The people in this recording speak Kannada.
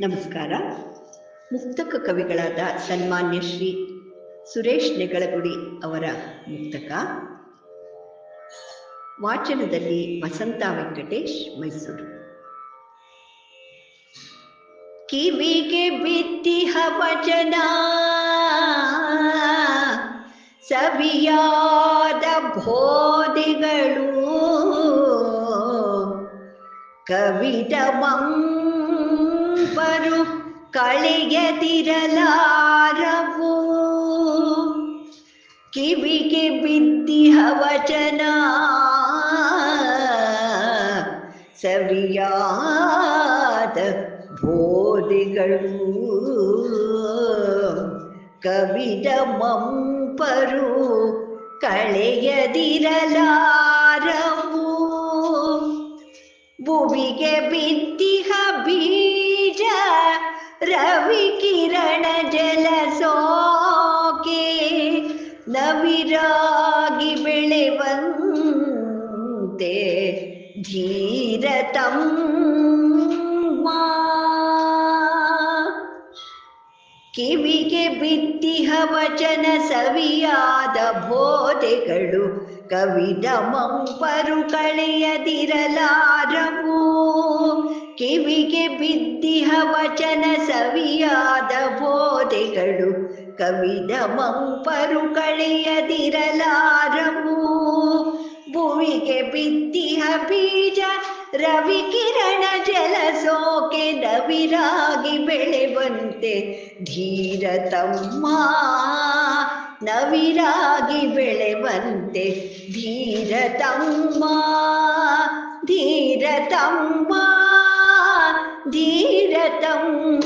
ನಮಸ್ಕಾರ. ಮುಕ್ತಕ ಕವಿಗಳಾದ ಸನ್ಮಾನ್ಯ ಶ್ರೀ ಸುರೇಶ್ ನೆಗಳಗುಡಿ ಅವರ ಮುಕ್ತಕ. ವಾಚನದಲ್ಲಿ ವಸಂತ ವೆಂಕಟೇಶ್ ಮೈಸೂರು. ಕಿವಿಗೆ ಬಿದ್ದಿಹ ವಚನ, ಸವಿಯಾದ ಭೋದಿಗಳು ಕವಿದ ಮಂಪರು ಕಳೆಯದಿರಲಾರವು ಕಿವಿಗೆ ಬಿದ್ದಿಹ ವಚನ. ಸವಿಯಾದ ಬೋಧೆಗಳು. ಕವಿದ ಮಂಪರು ಕಳೆಯದಿರಲಾರವು ಜಲ ಸೋಕೆ ನವಿರಾಗಿ ಬೆಳೆವಂತೆ ಧೀರತಂ ಕಿವಿಗೆ ಬಿತ್ತಿಹ ವಚನ ಸವಿಯಾದ ಬೋಧೆಗಳು ಕವಿದ ಮಂಪರು ಕಳೆಯದಿರಲಾರವು. ಕಿವಿಗೆ ಬಿದ್ದಿಹ ವಚನ ಸವಿಯಾದ ಬೋಧೆಗಳು. ಕವಿದ ಮಂಪರು ಕಳೆಯದಿರಲಾರವು. ಭುವಿಗೆ ಬಿದ್ದಿಹ ಬೀಜ ರವಿ ಕಿರಣ ಜಲ ಸೋಕೆ ನವಿರಾಗಿ ಬೆಳೆವಂತೆ. ಧೀರ ತಮ್ಮ ನವಿರಾಗಿ ಬೆಳೆವಂತೆ. ಧೀರ ತಮ್ಮ ಧೀರ ತಮ್ಮ. धीरतम्।